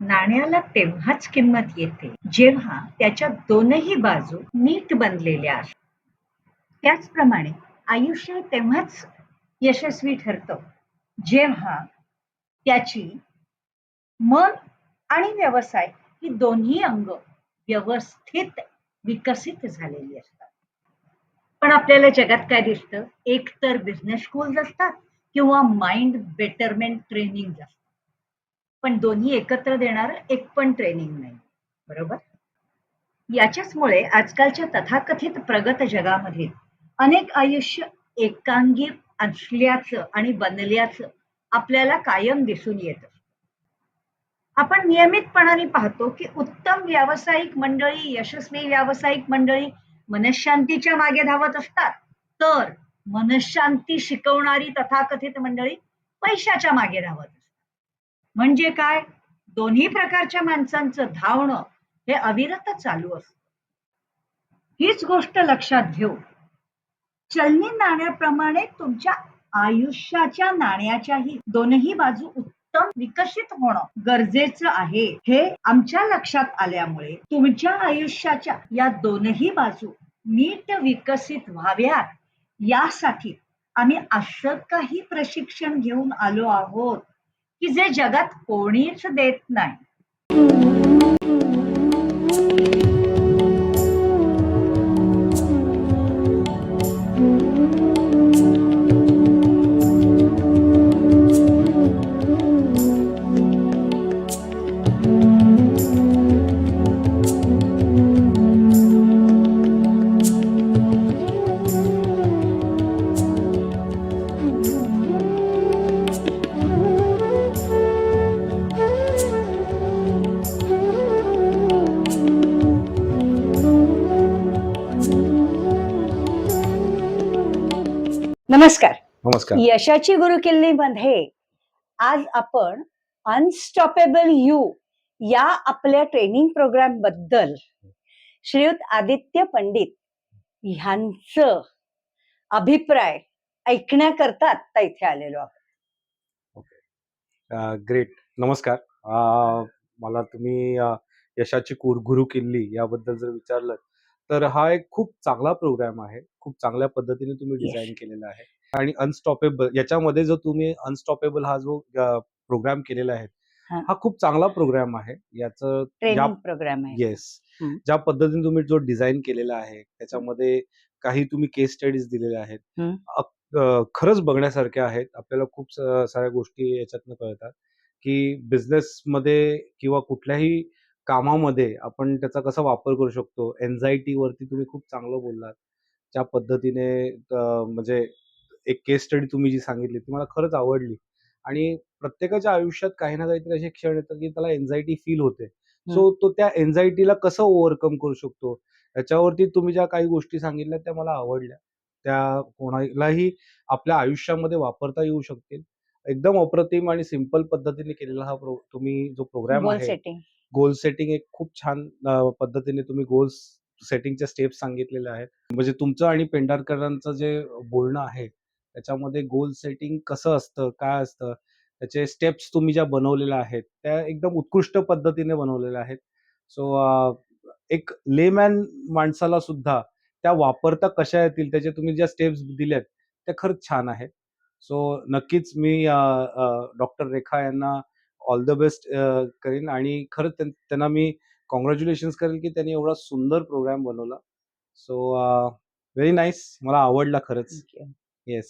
नाण्याला तेव्हाच किंमत येते जेव्हा त्याच्या दोनही बाजू नीट बनलेल्या असतात. त्याचप्रमाणे आयुष्य तेव्हाच यशस्वी ठरतं जेव्हा त्याची मन आणि व्यवसाय ही दोन्ही अंग व्यवस्थित विकसित झालेली असतात. पण आपल्याला जगात काय दिसतं? एक तर बिझनेस स्कूल्स असतात किंवा माइंड बेटरमेंट ट्रेनिंग असतात. पण दोन्ही एकत्र देणार एक पण ट्रेनिंग नाही. बरोबर? याच्याचमुळे आजकालच्या तथाकथित प्रगत जगामध्ये अनेक आयुष्य एकांगी असल्याचं आणि बनल्याचं आपल्याला कायम दिसून येत. आपण नियमितपणाने पाहतो की उत्तम व्यावसायिक मंडळी यशस्वी व्यावसायिक मंडळी मनशांतीच्या मागे धावत असतात. तर मनशांती शिकवणारी तथाकथित मंडळी पैशाच्या मागे धावत म्हणजे काय? दोन्ही प्रकारच्या माणसांचं धावणं हे अविरत चालू असतं. हीच गोष्ट लक्षात घेऊ चलनी नाण्याप्रमाणे तुमच्या आयुष्याच्या नाण्याच्याही दोनही बाजू उत्तम विकसित होणं गरजेचं आहे. हे आमच्या लक्षात आल्यामुळे तुमच्या आयुष्याच्या या दोनही बाजू नीट विकसित व्हाव्यात. यासाठी आम्ही असं काही प्रशिक्षण घेऊन आलो आहोत. की जे जगात कोणीच देत नाही. नमस्कार. नमस्कार. यशाची गुरुकिल्ली मध्ये आज आपण अनस्टॉपेबल यू या आपल्या ट्रेनिंग प्रोग्रामबद्दल श्रीयुत आदित्य पंडित ह्यांचं अभिप्राय ऐकण्याकरता आता इथे आलेलो आहोत. ग्रेट नमस्कार. अं, मला तुम्ही अं, यशाची कुर गुरु किल्ली याबद्दल जर विचारलं तर हा एक खूप चांगला प्रोग्राम आहे. खूप चांगल्या पद्धतीने तुम्ही. डिझाईन केलेला आहे. आणि अनस्टॉपेबल याच्यामध्ये जो तुम्ही अनस्टॉपेबल हा जो प्रोग्राम केलेला आहे हा. हा खूप चांगला प्रोग्राम आहे. याचं ट्रेनिंग प्रोग्राम आहे. येस हम्म. ज्या पद्धतीने तुम्ही जो डिझाईन केलेला आहे त्याच्यामध्ये काही तुम्ही केस स्टडीज दिलेल्या आहेत. हम्म. अ- अ, खरंच बघण्यासारख्या आहेत. आपल्याला खूप स- साऱ्या गोष्टी याच्यातनं कळतात की बिझनेस मध्ये किंवा कुठल्याही कामामध्ये आपण त्याचा कसा वापर करू शकतो. एन्झायटी वरती तुम्ही खूप चांगलं बोललात. ज्या पद्धतीने अ, म्हणजे एक केस स्टडी तुम्ही जी सांगितली ती मला खरंच आवडली. आणि प्रत्येकाच्या आयुष्यात काही ना काहीतरी असे क्षण येतात की त्याला एन्झायटी फील होते. सो तो त्या एन्झायटीला कसं ओव्हरकम करू शकतो? याच्यावरती तुम्ही ज्या काही गोष्टी सांगितल्या त्या मला आवडल्या. त्या कोणालाही आपल्या आयुष्यामध्ये वापरता येऊ शकतील. एकदम अप्रतिम आणि सिंपल पद्धतीने केलेला हा तुम्ही जो प्रोग्राम आहे गोल सेटिंग एक खूप छान पद्धतीने तुम्ही गोल सेटिंगच्या स्टेप्स सांगितलेल्या आहेत. म्हणजे तुमचं आणि पेंढारकरांचं जे बोलणं आहे त्याच्यामध्ये गोल सेटिंग कसं असतं काय असतं त्याचे स्टेप्स तुम्ही ज्या बनवलेल्या आहेत त्या एकदम उत्कृष्ट पद्धतीने बनवलेल्या आहेत. सो एक लेमॅन माणसाला सुद्धा त्या वापरता कशा येतील त्याचे तुम्ही ज्या स्टेप्स दिल्यात त्या खरंच छान आहेत. सो नक्कीच मी डॉक्टर रेखा यांना ऑल द बेस्ट करीन आणि खरंच त्यां- त्यांना मी कॉंग्रॅच्युलेशन करेल की त्यांनी एवढा सुंदर प्रोग्राम बनवला. सो व्हेरी नाईस मला आवडला खरंच. Yes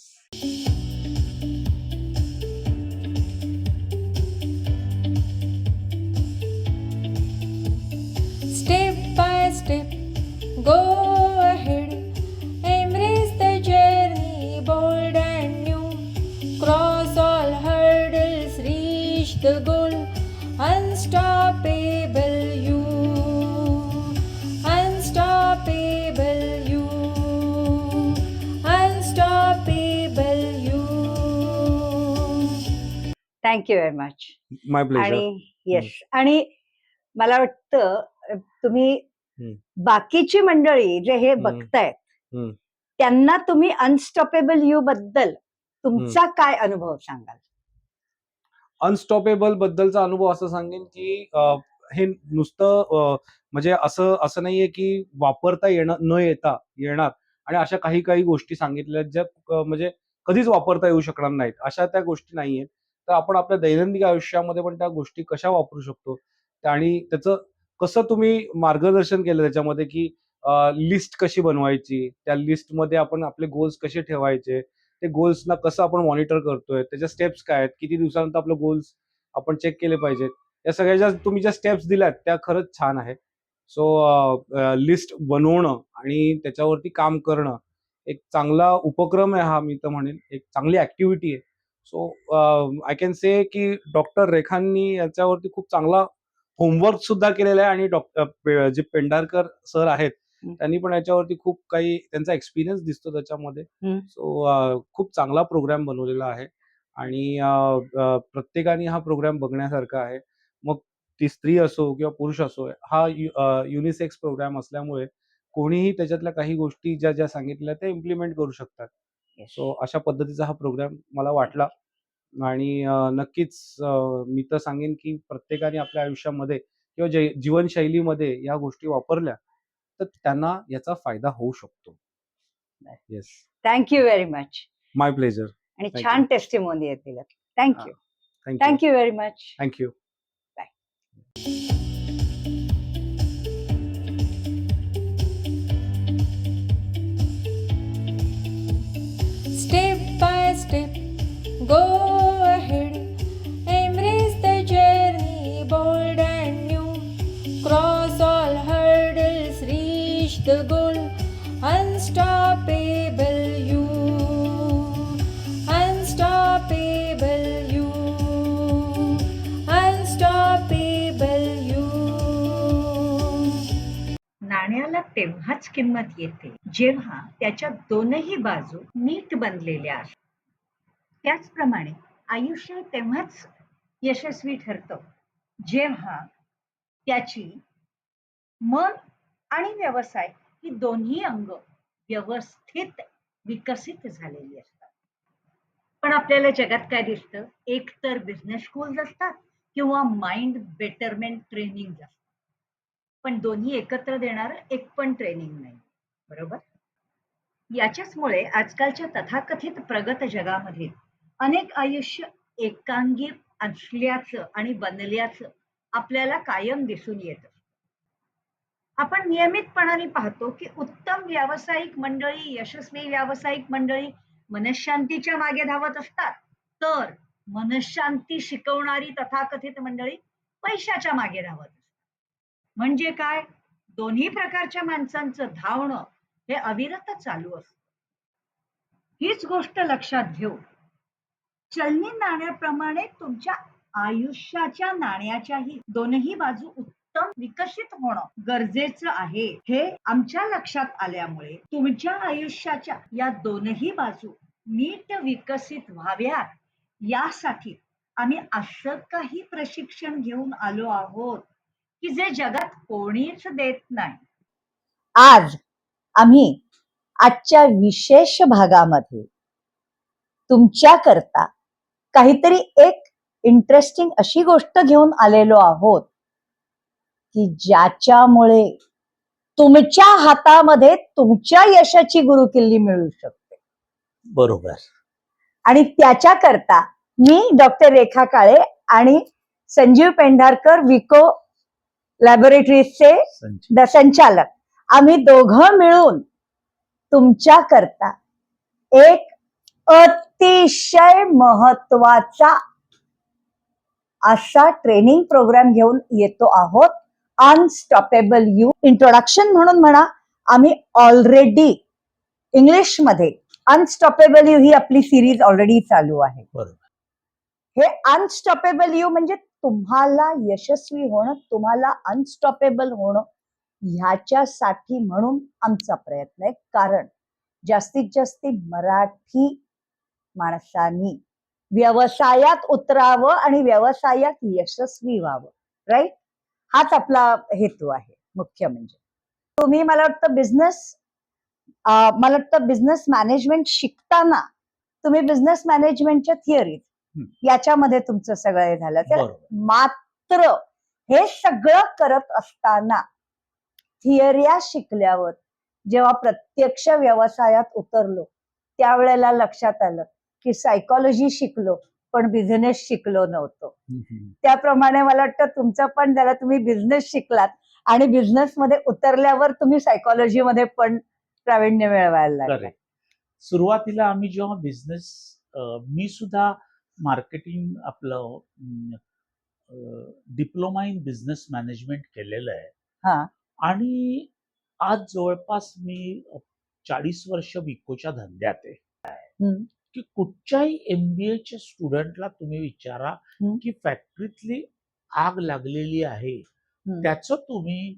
Step by step, go ahead, embrace the journey, bold and new. Cross all hurdles, reach the goal, thank you very much my pleasure आणि येस आणि मला वाटतं तुम्ही हम्म. बाकीची मंडळी जे हे हम्म. बघतायत. त्यांना तुम्ही अनस्टॉपेबल यू बद्दल तुमचा काय अनुभव सांगाल? अनस्टॉपेबल बद्दलचा अनुभव असं सांगेन की हे नुसतं म्हणजे असं असं नाहीये की वापरता येणं न येता येणार. आणि अशा काही काही गोष्टी सांगितल्या ज्या म्हणजे कधीच वापरता येऊ शकणार नाहीत. अशा त्या गोष्टी नाहीयेत. तर आपण आपल्या दैनंदिन आयुष्यामध्ये पण त्या गोष्टी कशा वापरू शकतो? आणि त्याचं कसं तुम्ही मार्गदर्शन केलं त्याच्यामध्ये की लिस्ट कशी बनवायची? त्या लिस्टमध्ये आपण आपले गोल्स कसे ठेवायचे? ते गोल्सना कसं आपण मॉनिटर करतोय? त्याच्या स्टेप्स काय आहेत? किती दिवसानंतर आपलं गोल्स आपण चेक केले पाहिजेत? या सगळ्या ज्या तुम्ही ज्या स्टेप्स दिल्यात त्या खरंच छान आहेत. सो लिस्ट बनवणं आणि त्याच्यावरती काम करणं एक चांगला उपक्रम आहे हा मी तर म्हणेन. एक चांगली ऍक्टिव्हिटी आहे. सो आय कॅन से की डॉक्टर रेखांनी याच्यावरती खूप चांगला होमवर्क सुद्धा केलेला आहे आणि डॉक्टर जे पेंढारकर सर आहेत. त्यांनी पण याच्यावरती खूप काही त्यांचा एक्सपिरियन्स दिसतो त्याच्यामध्ये. सो खूप चांगला प्रोग्राम बनवलेला आहे आणि प्रत्येकाने हा प्रोग्राम बघण्यासारखा आहे मग ती स्त्री असो किंवा पुरुष असो हा युनिसेक्स प्रोग्राम असल्यामुळे कोणीही त्याच्यातल्या काही गोष्टी ज्या ज्या सांगितल्या त्या इम्प्लिमेंट करू शकतात सो अशा पद्धतीचा हा प्रोग्राम मला वाटला आणि नक्कीच मी तर सांगेन की प्रत्येकाने आपल्या आयुष्यामध्ये किंवा जे जीवनशैलीमध्ये या गोष्टी वापरल्या तर त्यांना याचा फायदा होऊ शकतो. Yes thank you very much my pleasure आणि छान. टेस्टिमोनी आहे तिला. Thank you thank you very much thank you Step नाण्याला तेव्हाच किंमत येते जेव्हा त्याच्या दोनही बाजू नीट बनलेल्या असतात. त्याचप्रमाणे आयुष्य तेव्हाच यशस्वी ठरतं जेव्हा त्याची मन आणि व्यवसाय ही दोन्ही अंग व्यवस्थित विकसित झालेली असतात. पण आपल्याला जगात काय दिसतं? एक तर बिझनेस स्कूल्स असतात किंवा माइंड बेटरमेंट ट्रेनिंग असतात. पण दोन्ही एकत्र देणार एक पण ट्रेनिंग नाही. बरोबर? याच्याचमुळे आजकालच्या तथाकथित प्रगत जगामध्ये अनेक आयुष्य एकांगी असल्याचं आणि बनल्याचं आपल्याला कायम दिसून येतं. आपण नियमितपणाने पाहतो की उत्तम व्यावसायिक मंडळी यशस्वी व्यावसायिक मंडळी मनशांतीच्या मागे धावत असतात. तर मनशांती शिकवणारी तथाकथित मंडळी पैशाच्या मागे धावत म्हणजे काय? दोन्ही प्रकारच्या माणसांचं धावणं हे अविरत चालू असतं. हीच गोष्ट लक्षात घेऊ चलनी नाण्याप्रमाणे तुमच्या आयुष्याच्या नाण्याच्याही दोनही बाजू उत्तम विकसित होणं गरजेचं आहे. हे आमच्या लक्षात आल्यामुळे तुमच्या आयुष्याच्या या दोनही बाजू नीट विकसित व्हाव्यात. यासाठी आम्ही असं काही प्रशिक्षण घेऊन आलो आहोत की जे जगात कोणीच देत नाही. आज आम्ही आजच्या विशेष भागामध्ये तुमच्या करता काहीतरी एक इंटरेस्टिंग अशी गोष्ट घेऊन आलेलो आहोत की ज्याच्यामुळे तुमच्या हातामध्ये तुमच्या यशाची गुरुकिल्ली मिळू शकते. बरोबर. आणि त्याच्या करता मी डॉक्टर रेखा काळे आणि संजीव पेंढारकर विको लॅबोरेटरीजचे संचालक. आम्ही दोघं मिळून तुमच्या करता. एक अतिशय महत्त्वाचा असा ट्रेनिंग प्रोग्राम घेऊन येतो आहोत. अनस्टॉपेबल यू इंट्रोडक्शन म्हणून म्हणा आम्ही ऑलरेडी इंग्लिशमध्ये अनस्टॉपेबल यू ही आपली सिरीज ऑलरेडी चालू आहे. हे अनस्टॉपेबल यू म्हणजे तुम्हाला यशस्वी होणं तुम्हाला अनस्टॉपेबल होणं ह्याच्यासाठी म्हणून आमचा प्रयत्न आहे. कारण जास्तीत जास्त मराठी माणसांनी व्यवसायात उतरावं आणि व्यवसायात यशस्वी व्हावं. राईट हाच आपला हेतू आहे मुख्य म्हणजे. तुम्ही मला वाटतं बिझनेस मला वाटतं बिझनेस मॅनेजमेंट शिकताना तुम्ही बिझनेस मॅनेजमेंटच्या थिअरीत याच्यामध्ये तुमचं सगळं हे झालं. तर मात्र हे सगळं करत असताना थिअरिया शिकल्यावर जेव्हा प्रत्यक्ष व्यवसायात उतरलो त्यावेळेला लक्षात आलं की सायकॉलॉजी शिकलो पण बिझनेस शिकलो नव्हतो. त्याप्रमाणे मला वाटतं तुमचं पण जरा तुम्ही बिझनेस शिकलात आणि बिझनेस मध्ये उतरल्यावर तुम्ही सायकॉलॉजी मध्ये पण प्रावीण्य मिळवायला लागला. सुरुवातीला आम्ही जेव्हा बिझनेस मी सुद्धा मार्केटिंग आपलं डिप्लोमा इन बिझनेस मॅनेजमेंट केलेलं आहे हा आणि आज जवळपास मी चाळीस वर्ष विकोच्या धंद्यात आहे. की कुठच्याही एमबीएच्या स्टुडंटला तुम्ही विचारा. की फॅक्टरीतली आग लागलेली आहे. त्याचं तुम्ही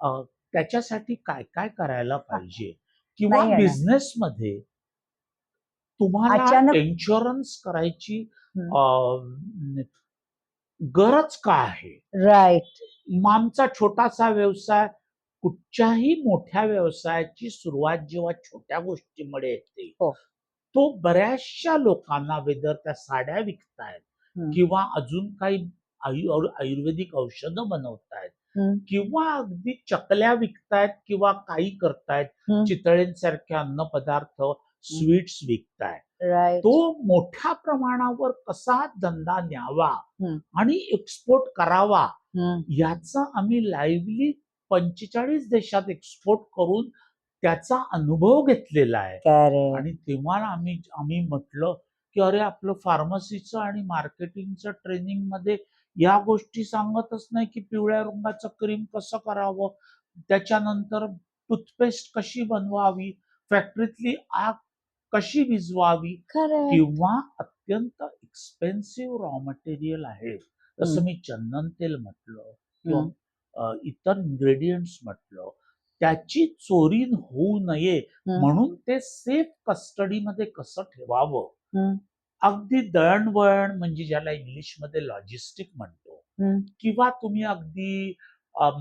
त्याच्यासाठी काय काय करायला पाहिजे किंवा नाही येणार. बिझनेस मध्ये तुम्हाला इन्शुरन्स करायची गरज का आहे राईट मग आमचा छोटासा व्यवसाय कुठच्याही मोठ्या व्यवसायाची सुरुवात जेव्हा छोट्या गोष्टीमुळे येते हो. तो बऱ्याचशा लोकांना वेदर त्या साड्या विकतायत. किंवा अजून काही आयु आयुर्वेदिक औषधं बनवतायत. किंवा अगदी चकल्या विकतायत किंवा काही करतायत. चितळेंसारखे अन्नपदार्थ स्वीट्स विकतायत राईट तो मोठ्या प्रमाणावर कसा धंदा न्यावा. आणि एक्सपोर्ट करावा याचा आम्ही लाईव्हली पंचेचाळीस देशात एक्सपोर्ट करून त्याचा अनुभव घेतलेला आहे. आणि तेव्हा आम्ही आम्ही म्हटलं की अरे आपलं फार्मसीचं आणि मार्केटिंगचं ट्रेनिंगमध्ये या गोष्टी सांगतच नाही की पिवळ्या रंगाचं क्रीम कसं करावं. त्याच्यानंतर टूथपेस्ट कशी बनवावी? फॅक्टरीतली आग कशी विझवावी किंवा अत्यंत एक्सपेन्सिव्ह रॉ मटेरियल आहे जसं. मी चंदन तेल म्हटलं किंवा इतर इन्ग्रेडियंट्स म्हटलं त्याची चोरी होऊ नये. म्हणून ते सेफ कस्टडीमध्ये कसं ठेवावं. अगदी दळणवळण म्हणजे ज्याला इंग्लिशमध्ये लॉजिस्टिक म्हणतो. किंवा तुम्ही अगदी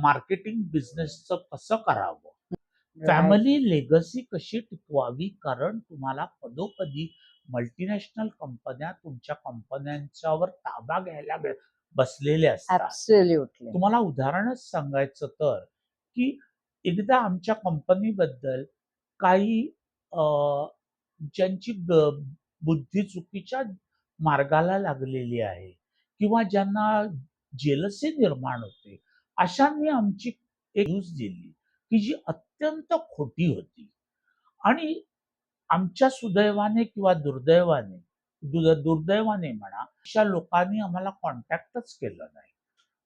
मार्केटिंग बिझनेसचं कसं करावं फॅमिली लेगसी कशी टिकवावी? कारण तुम्हाला पदोपदी मल्टीनॅशनल कंपन्या तुमच्या कंपन्यांच्यावर ताबा घ्यायला बसलेल्या असतात. तुम्हाला उदाहरणच सांगायचं तर की एकदा आमच्या कंपनीबद्दल काही अ, ज्यांची बुद्धी चुकीच्या मार्गाला लागलेली आहे किंवा ज्यांना जेलसी निर्माण होते अशांनी आमची एक न्यूज दिली की जी अत्यंत खोटी होती. आणि आमच्या सुदैवाने किंवा दुर्दैवाने दुर्दैवाने म्हणा अशा लोकांनी आम्हाला कॉन्टॅक्टच केलं नाही.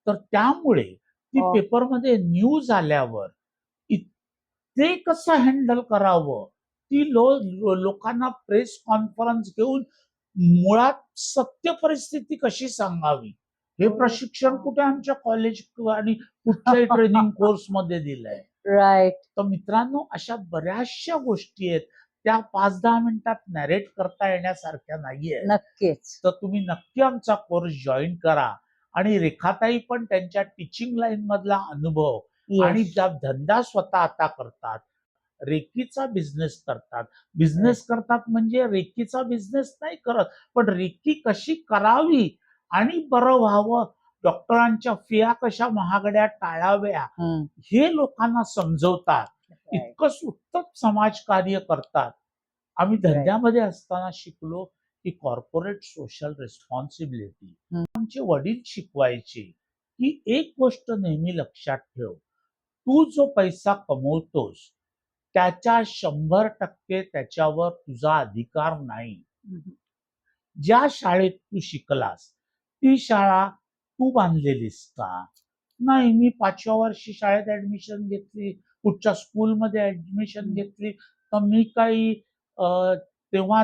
तर त्यामुळे ती हो. पेपरमध्ये न्यूज आल्यावर ते कसं हँडल करावं? ती लो लोकांना प्रेस कॉन्फरन्स घेऊन मुळात सत्य परिस्थिती कशी सांगावी? हे हो. प्रशिक्षण कुठे आमच्या कॉलेज आणि कुठच्याही ट्रेनिंग कोर्समध्ये दिलंय? राईट तर मित्रांनो अशा बऱ्याचशा गोष्टी आहेत. त्या पाच दहा मिनिटात नॅरेट करता येण्यासारख्या नाहीये नक्कीच. तर तुम्ही नक्की आमचा कोर्स जॉईन करा. आणि रेखाताई पण त्यांच्या टीचिंग लाईन मधला अनुभव आणि. ज्या धंदा स्वतः आता करतात रेकीचा बिझनेस करतात. बिझनेस करतात म्हणजे रेकीचा बिझनेस नाही करत पण रेकी कशी करावी आणि बरं व्हावं डॉक्टरांच्या फिया कशा महागड्या टाळाव्या. हे लोकांना समजवतात. इतकं उत्तम समाजकार्य करतात आम्ही धंद्यामध्ये असताना शिकलो की कॉर्पोरेट सोशल रिस्पॉन्सिबिलिटी. आमचे वडील शिकवायचे की एक गोष्ट नेहमी लक्षात ठेव तू जो पैसा कमवतोस त्याच्या शंभर टक्के त्याच्यावर तुझा अधिकार नाही. ज्या शाळेत तू शिकलास ती शाळा तू बांधलेलीस का नाही मी पाचव्या वर्षी शाळेत ऍडमिशन घेतली कुठच्या स्कूलमध्ये ऍडमिशन घेतली. तर मी काही तेव्हा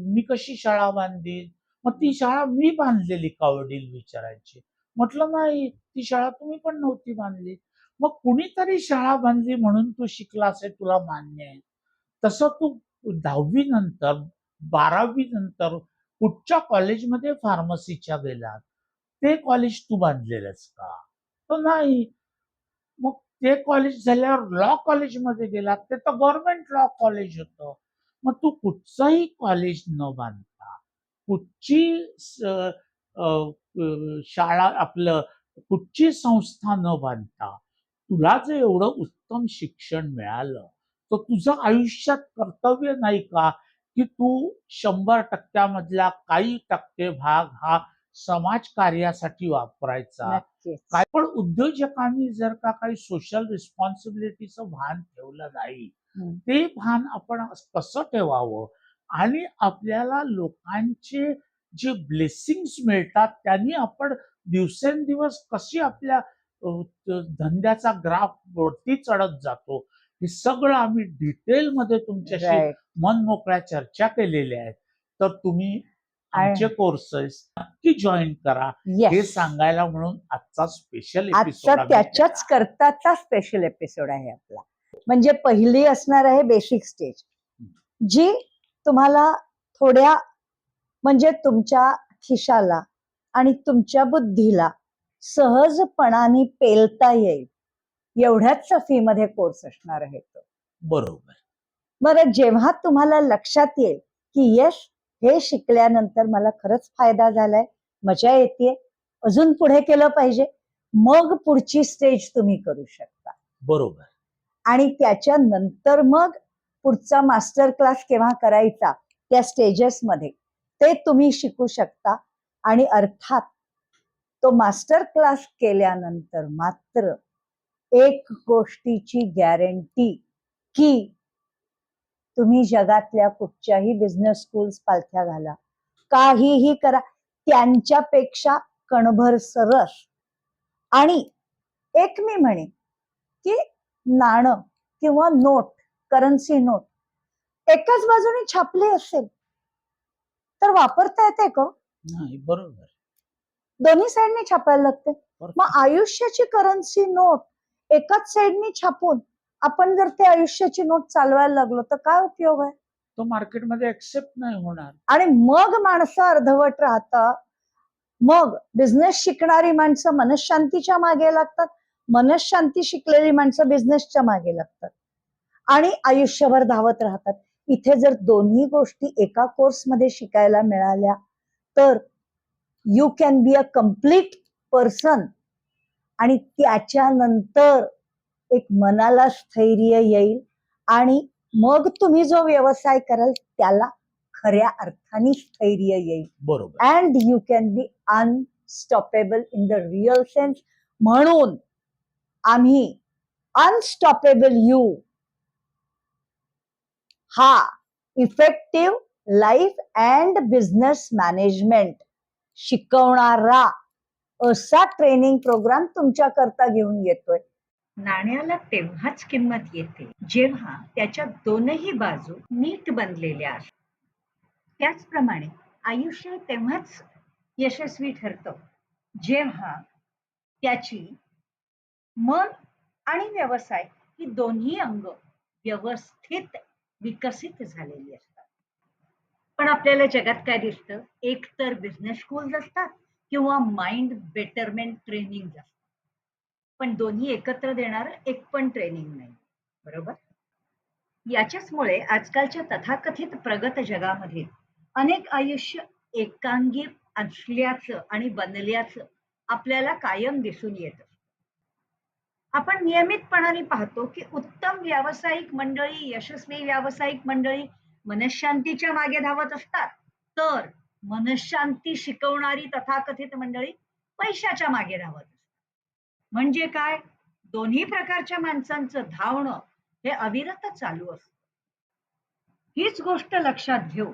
मी कशी शाळा बांधली मग ती शाळा मी बांधलेली का वडील विचारायचे? म्हटलं नाही ती शाळा तुम्ही पण नव्हती बांधली. मग कुणीतरी शाळा बांधली म्हणून तू शिकलास हे तुला मान्य आहे. तसं तू दहावी नंतर बारावी नंतर कुठच्या कॉलेजमध्ये फार्मसीच्या गेलात? ते कॉलेज तू बांधलेलंस का? तर नाही. मग ते कॉलेज झाल्यावर लॉ कॉलेजमध्ये गेलात ते तर गव्हर्नमेंट लॉ कॉलेज होतं. मग तू कुठचंही कॉलेज न बांधता कुठची शाळा आपलं कुठची संस्था न बांधता तुला जर एवढं उत्तम शिक्षण मिळालं तर तुझं आयुष्यात कर्तव्य नाही का? की तू शंभर टक्क्यामधला काही टक्के भाग हा समाज कार्यासाठी वापरायचा काय पण उद्योजकांनी जर का काही सोशल रिस्पॉन्सिबिलिटीचं भान ठेवलं नाही. ते भान आपण कसं ठेवावं आणि आपल्याला लोकांचे जे ब्लेसिंग्स मिळतात त्यांनी आपण दिवसेंदिवस कशी आपल्या धंद्याचा ग्राफ वरती चढत जातो हे सगळं आम्ही डिटेलमध्ये तुमच्याशी Right. मन मोकळ्या चर्चा केलेल्या आहेत तर तुम्ही आमचे कोर्सेस नक्की जॉईन करा. हे सांगायला म्हणून आजचा स्पेशल आजचा त्याच्याच करताचा स्पेशल एपिसोड आहे आपला. म्हणजे पहिली असणार आहे बेसिक स्टेज जी तुम्हाला थोड्या म्हणजे तुमच्या खिशाला आणि तुमच्या बुद्धीला सहजपणाने पेलता येईल. एवढ्याच फी मध्ये कोर्स असणार आहे तो. बरोबर. बरं जेव्हा तुम्हाला लक्षात येईल की यश हे शिकल्यानंतर मला खरंच फायदा झालाय. मजा येते अजून पुढे केलं पाहिजे. मग पुढची स्टेज तुम्ही करू शकता. बरोबर. आणि त्याच्यानंतर मग पुढचा मास्टर क्लास केव्हा करायचा त्या स्टेजेस मध्ये ते तुम्ही शिकू शकता. आणि अर्थात तो मास्टर क्लास केल्यानंतर मात्र एक गोष्टीची गॅरंटी की तुम्ही जगातल्या कुठच्याही बिझनेस स्कूल्स पालथ्या घाला. काहीही करा. त्यांच्यापेक्षा कणभर सरस आणि एक मी म्हणे की नाणं किंवा नोट करन्सी नोट एकाच बाजूने छापली असेल तर वापरता येते का? नाही बरोबर. दोन्ही साईडने छापायला लागते. मग आयुष्याची करन्सी नोट एकाच साईडने छापून आपण जर ते आयुष्याची नोट चालवायला लागलो तर काय उपयोग आहे? तो मार्केटमध्ये एक्सेप्ट नाही होणार. आणि मग माणसं अर्धवट राहतात. मग बिझनेस शिकणारी माणसं मनशांतीच्या मागे लागतात. मनशांती शिकलेली माणसं बिझनेसच्या मागे लागतात. आणि आयुष्यभर धावत राहतात. इथे जर दोन्ही गोष्टी एका कोर्समध्ये शिकायला मिळाल्या तर you can be a complete person आणि त्याच्यानंतर एक मनाला स्थैर्य येईल आणि मग तुम्ही जो व्यवसाय कराल त्याला खऱ्या अर्थाने स्थैर्य येईल. बरोबर. And you can be unstoppable in the real sense म्हणून आम्ही अनस्टॉपेबल यू हा effective life and business management शिकवणारा असा ट्रेनिंग प्रोग्राम तुमच्या करता घेऊन येतोय. नाण्याला तेव्हाच किंमत येते जेव्हा त्याच्या दोनही बाजू नीट बनलेल्या असतात. त्याचप्रमाणे आयुष्य तेव्हाच यशस्वी ठरतं जेव्हा त्याची मन आणि व्यवसाय ही दोन्ही अंग व्यवस्थित विकसित झालेली असतात. पण आपल्याला जगात काय दिसतं? एक तर बिझनेस स्कूल्स असतात किंवा माइंड बेटरमेंट ट्रेनिंग असतात. पण दोन्ही एकत्र देणार एक पण ट्रेनिंग नाही. बरोबर? याच्याचमुळे आजकालच्या तथाकथित प्रगत जगामध्ये अनेक आयुष्य एकांगी असल्याचं आणि बनल्याचं आपल्याला कायम दिसून येत. आपण नियमितपणाने पाहतो की उत्तम व्यावसायिक मंडळी यशस्वी व्यावसायिक मंडळी मनशांतीच्या मागे धावत असतात. तर मनशांती शिकवणारी तथाकथित मंडळी पैशाच्या मागे धावत म्हणजे काय? दोन्ही प्रकारच्या माणसांचं धावणं हे अविरत चालू असतं. हीच गोष्ट लक्षात घेऊ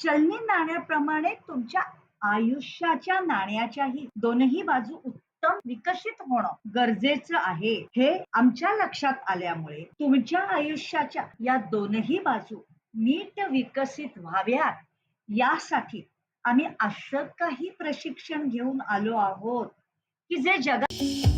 चलनी नाण्याप्रमाणे तुमच्या आयुष्याच्या नाण्याच्याही दोनही बाजू उत्तम विकसित होणं गरजेचं आहे. हे आमच्या लक्षात आल्यामुळे तुमच्या आयुष्याच्या या दोनही बाजू नीट विकसित व्हाव्यात. यासाठी आम्ही असं काही प्रशिक्षण घेऊन आलो आहोत. की जे